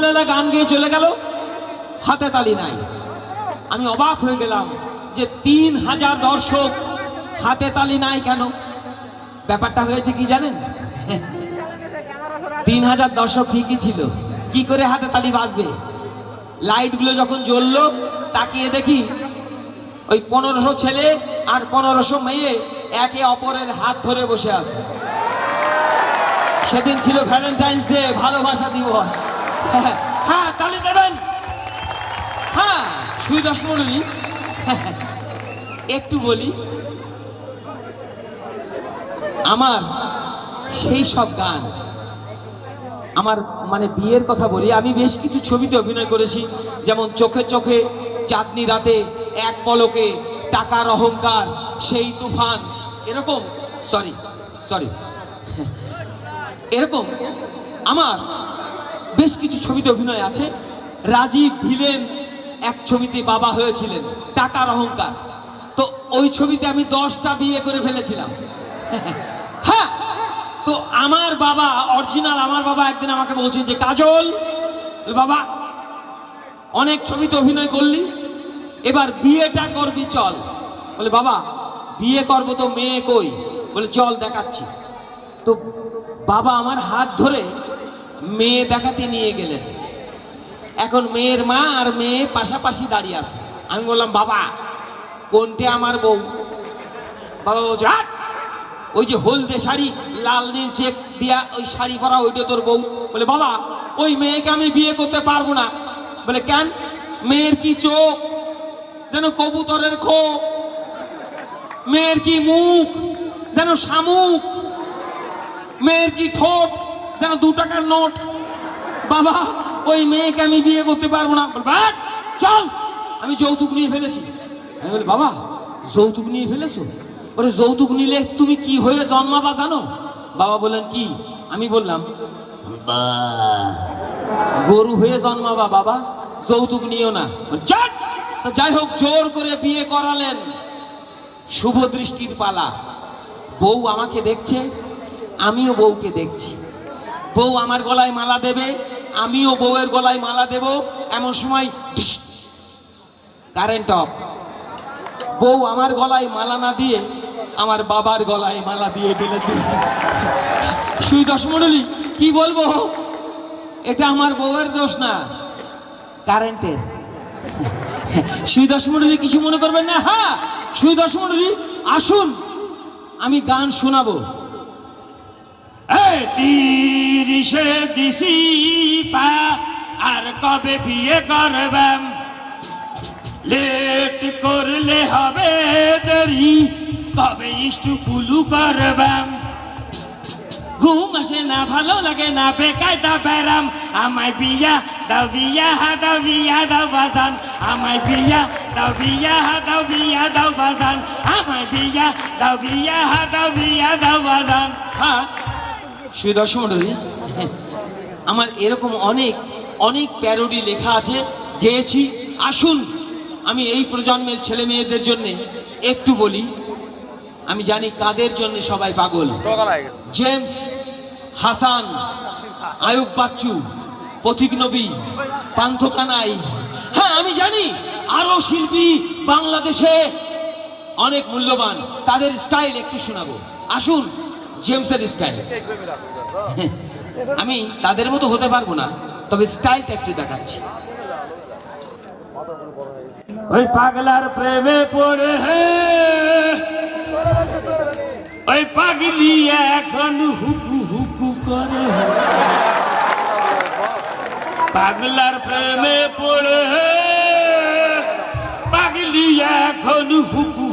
লালা গান গেয়ে চলে গেল। হাতে তালি নাই। আমি অবাক হয়ে গেলাম যে তিন হাজার দর্শক হাতে তালি নাই কেন? ব্যাপারটা হয়েছে কি জানেন? তিন হাজার দর্শক ঠিকই ছিল। কি করে হাতে তালি বাজবে? লাইটগুলো যখন জ্বললো তাকিয়ে দেখি ওই পনেরোশো ছেলে আর পনেরোশো মেয়ে একে অপরের হাত ধরে বসে আছে। সেদিন ছিল ভ্যালেন্টাইন্স ডে ভালোবাসা দিবস। হ্যাঁ তালি দেবেন? হ্যাঁ সুই দশ মন্ডলী একটু বলি, আমার সেই সব গান, আমার মানে বিয়ের কথা বলি, আমি বেশ কিছু ছবিতে অভিনয় করেছি, যেমন চোখে চোখে চাঁদনি রাতে এক পলকে টাকার অহংকার, সেই তুফান, এরকম সরি সরি এরকম আমার বেশ কিছু ছবিতে অভিনয় আছে। রাজীব ভিলেন এক ছবিতে বাবা হয়েছিলেন, টাকার অহংকার। তো ওই ছবিতে আমি দশটা বিয়ে করে ফেলেছিলাম। হ্যাঁ তো আমার বাবা অরিজিনাল আমার বাবা একদিন আমাকে বলছে যে, কাজল বাবা, অনেক ছবিতে অভিনয় করলি, এবার বিয়েটা করবি, চল। বলে, বাবা, বিয়ে করব তো মেয়ে কই? বলে, চল, দেখাচ্ছি। তো বাবা আমার হাত ধরে মেয়ে দেখাতে নিয়ে গেলেন। এখন মেয়ের মা আর মেয়ে পাশাপাশি দাঁড়িয়ে আছে। আমি বললাম, বাবা, কোনটা আমার বউ? বাবা বলছে "হাট! ওই যে হলদে শাড়ি, লাল, নীল চেক দিয়া ওই শাড়ি পরা, ওইটা তোর বউ। বলে, বাবা, ওই মেয়েকে আমি বিয়ে করতে পারব না। বলে, কেন? মেয়ের কি চোখ? যেন কবুতরের খো মেয়ের কি মুখ? যেন শামুক? মেয়ের কি ঠোঁট? যেন দু টাকার নোট। বাবা ওই মেয়েকে আমি বিয়ে করতে পারব না। চল। আমি যৌতুক নিয়ে ফেলেছি। আমি বলি বাবা যৌতুক নিয়ে ফেলেছো? ওরে যৌতুক নিলে তুমি কি হয়ে জন্মাবা জানো? বাবা বললেন কি? আমি বললাম "বা, গরু হয়ে জন্মাবা বাবা যৌতুক নিও না। যাই হোক জোর করে বিয়ে করালেন। শুভ দৃষ্টির পালা। বউ আমাকে দেখছে আমিও বউকে দেখছি। বউ আমার গলায় মালা দেবে, আমিও বউয়ের গলায় মালা দেব। এমন সময় কারেন্ট অফ বউ আমার গলায় মালা না দিয়ে আমার বাবার গলায় মালা দিয়ে ফেলেছে। সুই দশমণ্ডলী, কি বলব? এটা আমার বউয়ের দোষ না কারেন্টের সুই দশমণ্ডলী, কিছু মনে করবেন না? হ্যাঁ সুই দশমণ্ডলী, আসুন, আমি গান শোনাবো। তিরিশে দিছি পা, আর কবে বিয়ে করবাম? লেট করলে হবে দেরি, কবে ইষ্টু কুলু করবাম? ঘুম আসে না, ভালো লাগে না বেকায় দা বেড়াম আমায় বিয়া দাও, বিয়া হা দাও, বিয়া দাও, বাজান। আমায় বিয়া দাও, বিয়া হা দাও, বিয়া দাও, বাজান। আমায় বিয়া দাও, বিয়া হা দাও, বিয়া দাও, বাজান। হ্যাঁ সুদর্শন মণ্ডলী আমার এরকম অনেক অনেক প্যারোডি লেখা আছে গেয়েছি আসুন। আমি এই প্রজন্মের ছেলে মেয়েদের জন্য একটু বলি আমি জানি কাদের জন্য সবাই পাগল। জেমস হাসান আয়ুব বাচ্চু পথিক নবী পান্থ কানাই হ্যাঁ আমি জানি আরও শিল্পী বাংলাদেশে অনেক মূল্যবান তাদের স্টাইল একটু শোনাবো। আসুন। জেমসের স্টাইল। আমি তাদের মতো হতে পারব না, তবে স্টাইলটা একটু দেখাচ্ছি। ওই পাগলার প্রেমে পড়ে হে। ওই পাগলি এখন হুকু হুকু করে পাগলার প্রেমে পড়ে হে। পাগলি এখন হুকু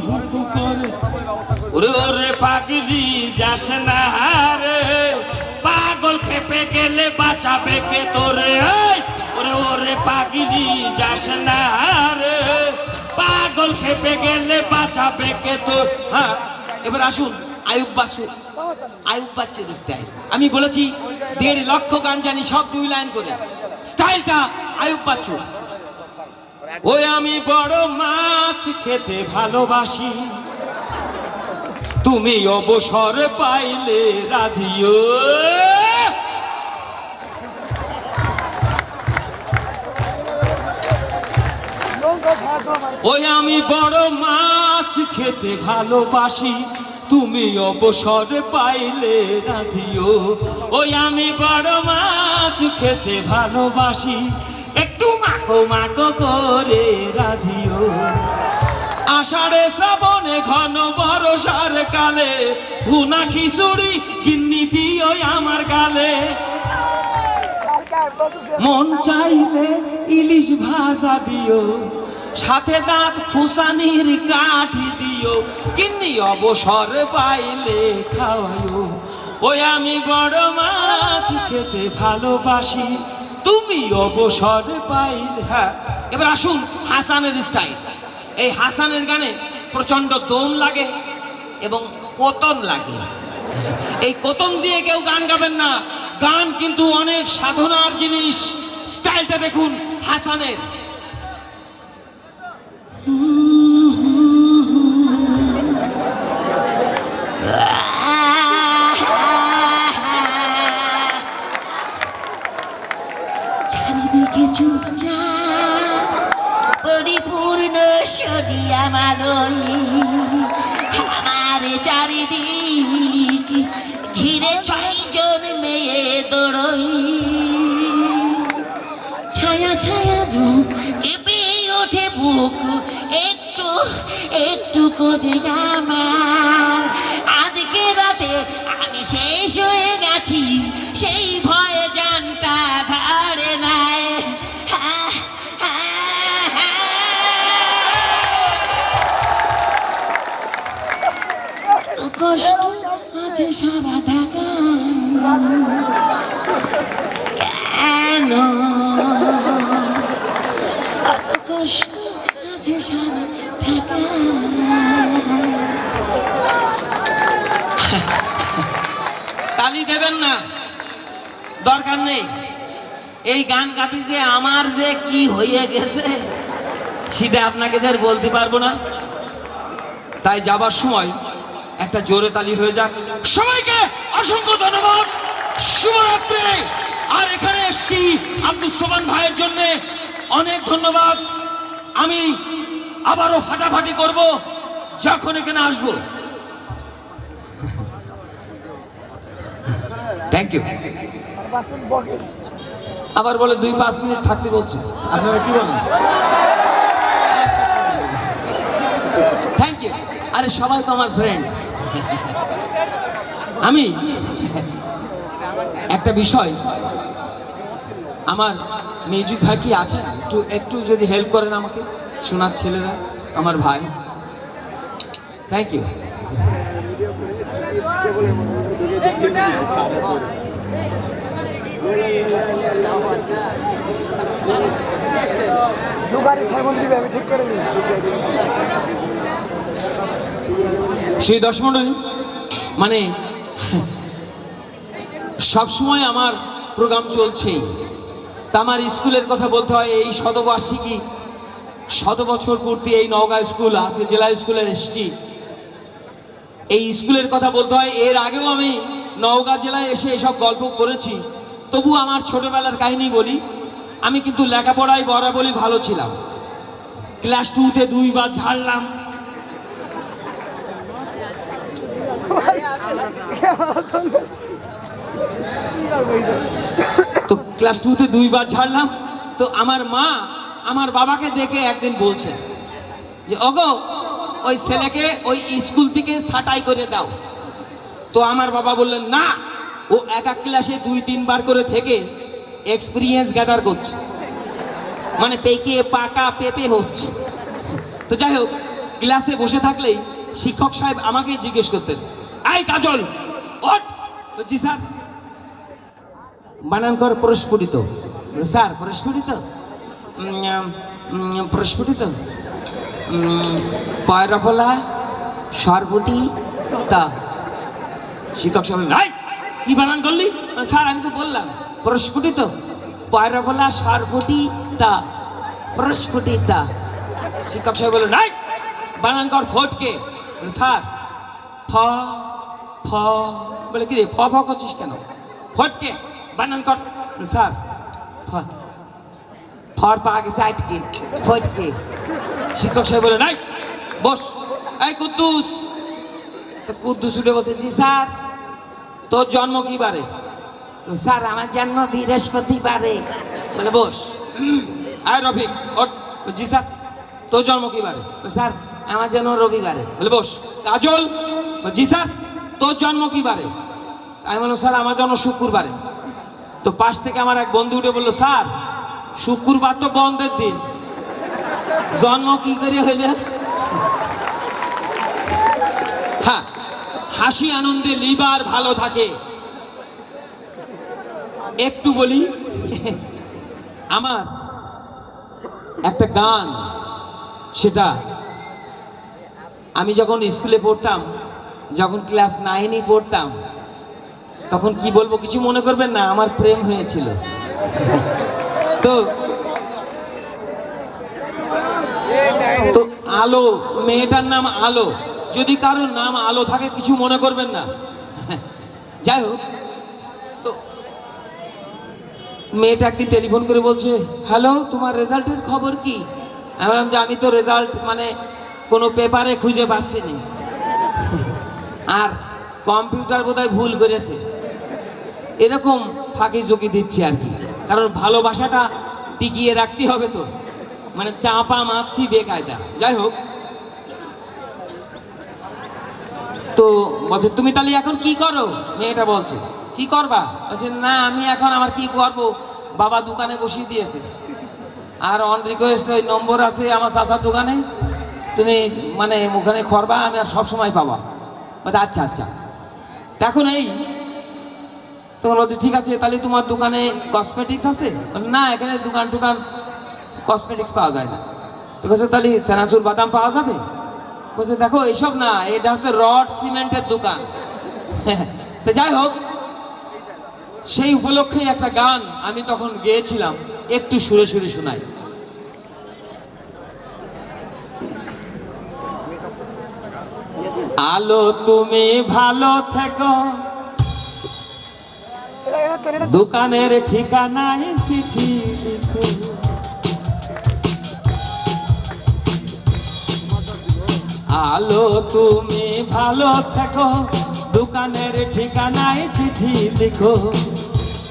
ওরে পাগলি, যাস না রে। পাগল খেপে গেলে বাঁচাবে কে তোরে! ওরে ওরে পাগলি, যাস না রে। পাগল খেপে গেলে বাঁচাবে কে তোর? হ্যাঁ এবার আসুন, আয়ুব বাসু। আয়ুব বাচ্চের স্টাইল আমি বলেছি, দেড় লক্ষ গান জানি, সব দুই লাইন করে। স্টাইলটা আয়ুব বাচ্চু ওই আমি বড় মাছ খেতে ভালোবাসি। তুমি অবসর পাইলে রাধিও। ওই আমি বড় মাছ খেতে ভালোবাসি, তুমি অবসর পাইলে রাধিও। ওই আমি বড় মাছ খেতে ভালোবাসি, একটু মাখো মাখো করে রাধিও। আষাঢ়ে শ্রাবণে ঘন বরসার কালে, ভুনা খিচুড়ি কিন্নি দিও আমার গালে। মন চাইলে ইলিশ ভাজা দিও, সাথে দাঁত ফুসানির কাঠি দিও কিন্নি অবসর পাইলে খাওয়াইও। ওই আমি বড় মাছ খেতে ভালোবাসি, তুমি অবসর পাইলে। হ্যাঁ এবার আসুন হাসানের স্টাইল এই হাসানের গানে প্রচণ্ড দম লাগে এবং পতন লাগে। এই কোতন দিয়ে কেউ গান গাবেন না। গান কিন্তু অনেক সাধনার জিনিস। স্টাইলটা দেখুন, হাসানের। চারিদিকে চুপচাপ পরিপূর্ণ সরিয়া মালই আমার চারিদিক ঘিরে ছয়জন মেয়ে দৌড়ই ছায়া ছায়া রূপ কেঁপে ওঠে বুক। একটু একটু করে আমার। আজকে রাতে আমি শেষ হয়ে গেছি সেই তালি দেবেন না। দরকার নেই। এই গান গাতি যে আমার যে কি হয়ে গেছে, সেটা আপনাকে বলতে পারব না। তাই যাবার সময় একটা জোরে তালি হয়ে যাক। সবাইকে অসংখ্য ধন্যবাদ। শুভরাত্রি। আর এখানে এসছি আব্দুল সোমান ভাইয়ের জন্য। অনেক ধন্যবাদ। আমি আবারও ফাটাফাটি করব, যখন এখানে আসব। থ্যাংক ইউ আবার বলে দুই, পাঁচ মিনিট থাকতে বলছে। আপনারা কি বলেন? থ্যাংক ইউ আরে, সবাই তো আমার ফ্রেন্ড আমি? একটা বিষয়। আমার মিউজিক ভাই কি আছেন? একটু একটু যদি হেল্প করেন আমাকে। শোনার ছেলেরা আমার ভাই। থ্যাংক ইউ দিবে আমি ঠিক করে সেই দশ মণ্ডলী মানে সব সময় আমার প্রোগ্রাম চলছেই। তা আমার স্কুলের কথা বলতে হয় এই শতবার্ষিকী শত বছর পূর্তি এই নওগাঁ স্কুল, আজকে জেলা স্কুলে এসেছি। এই স্কুলের কথা বলতে হয়, এর আগেও আমি নওগাঁ জেলায় এসে এসব গল্প করেছি তবু আমার ছোটবেলার কাহিনী বলি, আমি কিন্তু লেখাপড়ায় বরাবরই ভালো ছিলাম। ক্লাস টুতে দুইবার ঝাড়লাম। তো ক্লাস টুতে দুইবার ছাড়লাম তো আমার মা আমার বাবাকে দেখে একদিন বলছেন যে, ওগো, ওই ছেলেকে ওই স্কুল থেকে ছাটাই করে দাও। তো আমার বাবা বললেন, না, ও এক এক ক্লাসে দুই তিনবার করে থেকে এক্সপিরিয়েন্স গ্যাদার করছে। মানে পেকে, পাকা, পেপে হচ্ছে। তো যাই হোক, ক্লাসে বসে থাকলেই শিক্ষক সাহেব আমাকেই জিজ্ঞেস করতেন, I Kajal oat G sir. বানান কর প্রস্ফুটিত স্যার প্রস্ফুটিত প্রস্ফুটিত। উম, পয়রফলা সরবটি তা। শিক্ষক সাহেব "এই, কি বানান করলি? স্যার আমি তো বললাম প্রস্ফুটিত। পয়রফলা সরবটি তা প্রস্ফুটিতা শিক্ষক সাহেব বললেন নাই বানান কর ফটকে। স্যার ফ ফ। বলে কি রে ফ ফ করছিস কেন? ফটকে বানান কর। স্যার ফ। ফর পা গেছে আটকে ফটকে শিক্ষক সাহেব বলে নাই বস এই কুদ্দুস। তো কুদ্দুস উঠে বলছে জি স্যার তোর জন্ম কি বারে? তো স্যার আমার জন্ম বৃহস্পতিবারে বলে বস। আয় রফিক বলে, জি স্যার তোর জন্ম কি বারে? স্যার আমার জন্ম রবিবারে। বলে বস কাজল। জি স্যার তোর জন্ম কি বারে? আমি বললাম স্যার আমার জন্ম শুক্রবারে। তো পাশ থেকে আমার এক বন্ধু উঠে বলল স্যার শুক্রবার তো বন্ধের দিন। জন্ম কি করে হইলে? হ্যাঁ হাসি আনন্দে লিভার ভালো থাকে। একটু বলি, আমার একটা গান, সেটা আমি যখন স্কুলে পড়তাম, যখন ক্লাস নাইনে পড়তাম, তখন কি বলব কিছু মনে করবেন না, আমার প্রেম হয়েছিল। তো তো আলো, মেয়েটার নাম আলো। যদি কারোর নাম আলো থাকে, কিছু মনে করবেন না। যাই হোক, তো মেয়েটা একদিন টেলিফোন করে বলছে, হ্যালো, তোমার রেজাল্টের খবর কি? আমি যে, আমি তো রেজাল্ট মানে কোনো পেপারে খুঁজে পাচ্ছি না। আর কম্পিউটার বোধহয় ভুল করেছে। এরকম ফাঁকি ঝুঁকি দিচ্ছি আর কি। কারণ ভালোবাসাটা টিকিয়ে রাখতে হবে তো। মানে চাপা মারছি বেকায়দা। যাই হোক। তো বলছে, তুমি তাহলে এখন কি করো? মেয়েটা বলছে, কি করবা? বলছে, না, আমি এখন আমার কি করব? বাবা দোকানে বসিয়ে দিয়েছে। আর অন রিকোয়েস্ট ওই নম্বর আছে আমার চাচার দোকানে। তুমি মানে ওখানে খরবা আমি আর সব সময় পাবা আচ্ছা আচ্ছা। এখন এই তখন বলছে ঠিক আছে, তাহলে তোমার দোকানে কসমেটিক্স আছে? না, এখানে দোকান টোকান কসমেটিক্স পাওয়া যায় না। তো বলছে, তাহলে সেনাসুর বাদাম পাওয়া যাবে? বলছে, দেখো, এইসব না, এটা হচ্ছে রড সিমেন্টের দোকান। তো যাই হোক, সেই উপলক্ষে একটা গান আমি তখন গেয়েছিলাম, একটু সুরে সুরে শোনাই। আলো, তুমি ভালো থেকো। দোকানের ঠিকানায় চিঠি আলো তুমি ভালো থেকো দোকানের ঠিকানায় চিঠি লিখো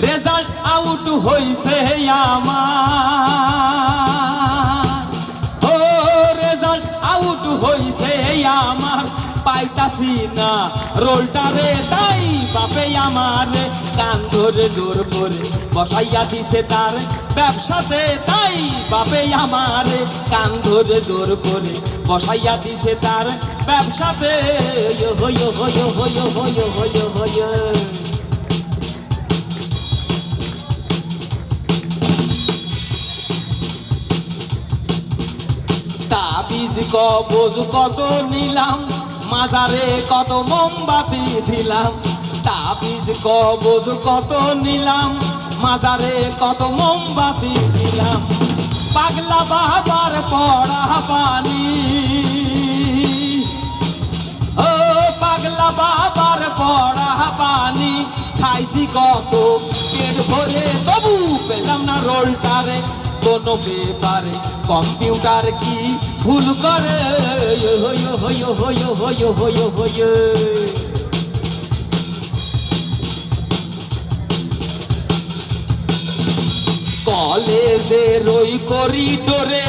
রেজাল্ট আউট হইছে আমার ও রেজাল্ট আউট হইছে আমার পাইতাছি না। রোলটারে তাই বাপে আমার কান ধরে জোর করে বসাইয়া দিছে তার ব্যবসাতে। তাই বাপে আমার কান ধরে জোর করে বসাইয়া দিছে তার ব্যবসাতে। তাবিজ, কবজ কত নিলাম মাজারে কত মোমবাতি দিলাম, তাবিজ, কবজ কত নিলাম, মাজারে কত মোমবাতি দিলাম। পাগলা বাবার পড়া পানি। ও পাগলা বাবার পড়া পানি, খাইছি কত পেট ভরে, তবু পেলাম না রোলটারে। কোনো ব্যাপারে কম্পিউটার কি ভুল করে কলেজের ওই করিডোরে,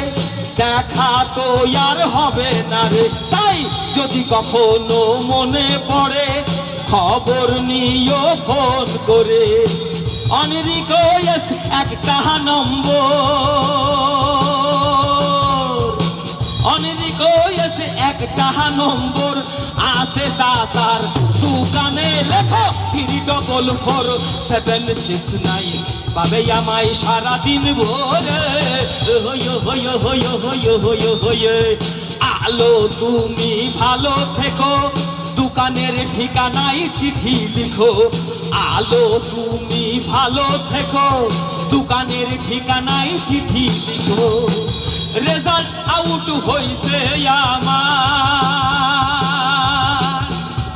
দেখা তো আর হবে না রে। তাই যদি কখনো মনে পড়ে, খবর নিও ফোন করে। অনরিকোয়েস্ট একটা নম্বর। একটা নম্বর আছে সাসার। দোকানে লেখো three double four seven six nine পাবে আমায় সারাদিন ভোরে। হইয় হইয় হইয় হইয় হইয় হইয়। আলো, তুমি ভালো থেকো। দোকানের ঠিকানায় চিঠি লিখো। আলো, তুমি ভালো থেকো। দোকানের ঠিকানায় চিঠি লিখো। রেজাল্ট আউট হইছে আমার।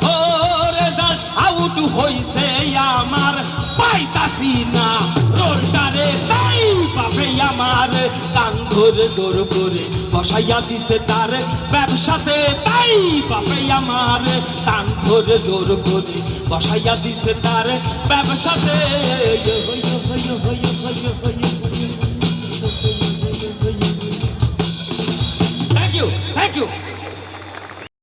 ও, রেজাল্ট আউট হইছে আমার। পাইতাছি না রোলটারে। তাই পাবে আমার ধরে দৌড় করে বসাইয়া দিতে তার ব্যবসাতে। তাই বাপে আমার ধরে দৌড় করে বসাইয়া দিতে তার ব্যবসাতে। হইয় হইয় হইয় হইয়